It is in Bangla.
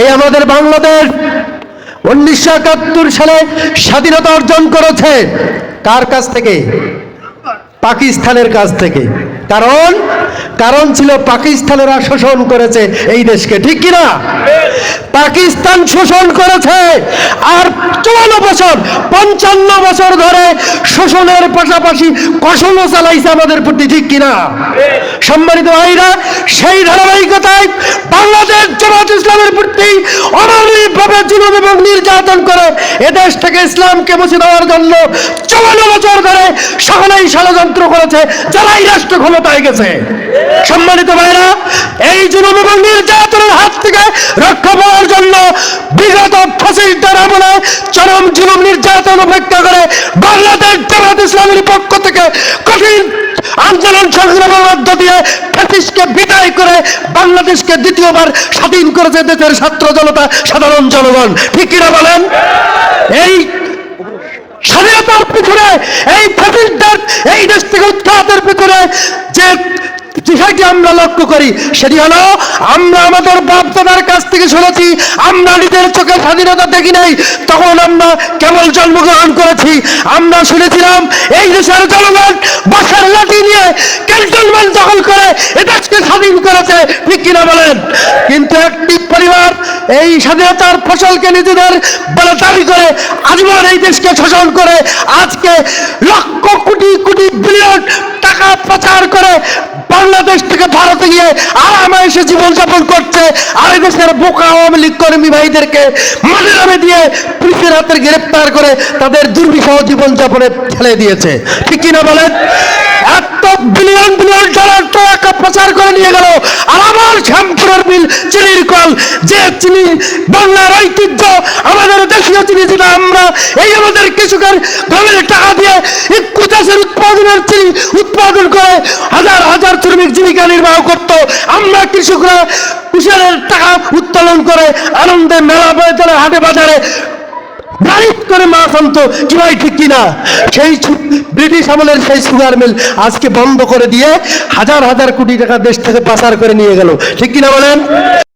এই আমাদের বাংলাদেশ উনিশশো একাত্তর সালে স্বাধীনতা অর্জন করেছে। কার কাছ থেকে? পাকিস্তানের কাছ থেকে। কারণ কারণ ছিল পাকিস্তানেরা শোষণ করেছে এই দেশকে, ঠিক কিনা? পাকিস্তান শোষণ করেছে আর চুয়ান্ন বছর, পঞ্চান্ন বছর ধরে শোষণের পাশাপাশি কষণও চালাইছে আমাদের প্রতি, ঠিক কিনা? সম্মানিত ভাইরা, সেই ধারাবাহিকতায় ইসলামের প্রতি অমানবিকভাবে জুলুম এবং নির্যাতন করে এদেশ থেকে ইসলামকে মুছে দেওয়ার জন্য চুয়ান্ন বছর ধরে সকলেই ষড়যন্ত্র করেছে, যারাই রাষ্ট্র ক্ষমতায় গেছে। সম্মানিত ভাইরা, এই জুলুম এবং নির্যাতনের হাত থেকে রক্ষা পাওয়ার জন্য বিগত ফসিলদের আমলে চরম জুলুম, নির্যাতন উপেক্ষা করে বাংলাদেশ জামাত ইসলামের পক্ষ থেকে কঠিন আন্দোলন সংগ্রামের মধ্য দিয়ে ফ্যাসিস্টকে বিদায় করে বাংলাদেশকে দ্বিতীয়বার স্বাধীন করেছে দেশের ছাত্র জনতা, সাধারণ জনগণ। ঠিক কিনা বলেন? এই স্বাধীনতার পিছনে, এই ফ্যাসিস্টদের, এই দেশ থেকে উৎখাতের পিছনে যে বিষয়টি আমরা লক্ষ্য করি, সেটি হলো, আমরা আমাদের বাপদাদার কাছ থেকে শুনেছি, আমরা নিজের চোখে স্বাধীনতা দেখি নাই, তখন আমরা কেবল জন্মগ্রহণ করেছি। আমরা শুনেছিলাম, এই দেশের জনগণ বাসার লাঠি নিয়ে ক্যান্টনমেন্ট দখল করে এ দেশকে স্বাধীন করেছে, ঠিক কিনা বলেন? কিন্তু একটি পরিবার এই স্বাধীনতার ফসলকে নিজেদের বলে দাবি করে আজীবন এই দেশকে শোষণ করে, আজকে লক্ষ কোটি কোটি বিলিয়ন টাকা প্রচার করে বাংলাদেশ থেকে ভারতে গিয়ে আরামে এসে জীবনযাপন করছে, আর দেশের বোকা আওয়ামী লীগ কর্মী ভাইদেরকে মাঝে নামে দিয়ে পুলিশের হাতের গ্রেপ্তার করে তাদের দুর্বিষহ জীবনযাপনে ঠেলে দিয়েছে। ঠিক কিনা বলেন? বিলিয়ন বিলিয়ন ডলার টাকা প্রচার করে নিয়ে গেল। আর আমার শ্যামপুরের বিল, চিনির কল, যে চিনি, বাংলার ঐতিহ্য, আমাদের দেশীয় চিনি যেটা আমরা, এই আমাদের কৃষকের ঘরের টাকা দিয়ে একটু দেশের উৎপাদনের চিনি উৎপাদন করে হাজার হাজার শ্রমিক জীবিকা নির্বাহ করত। আমরা কৃষকরা কুশলের টাকা উত্তোলন করে আনন্দে মেলা বয়তলে হাটে বাজারে গাড়িত করে মাছ আনতো কি ভাই ঠিক কিনা? সেই ব্রিটিশ আমলের সেই সুগার মিল আজকে বন্ধ করে দিয়ে হাজার হাজার কোটি টাকা দেশ থেকে পাচার করে নিয়ে গেল। ঠিক কিনা বলেন?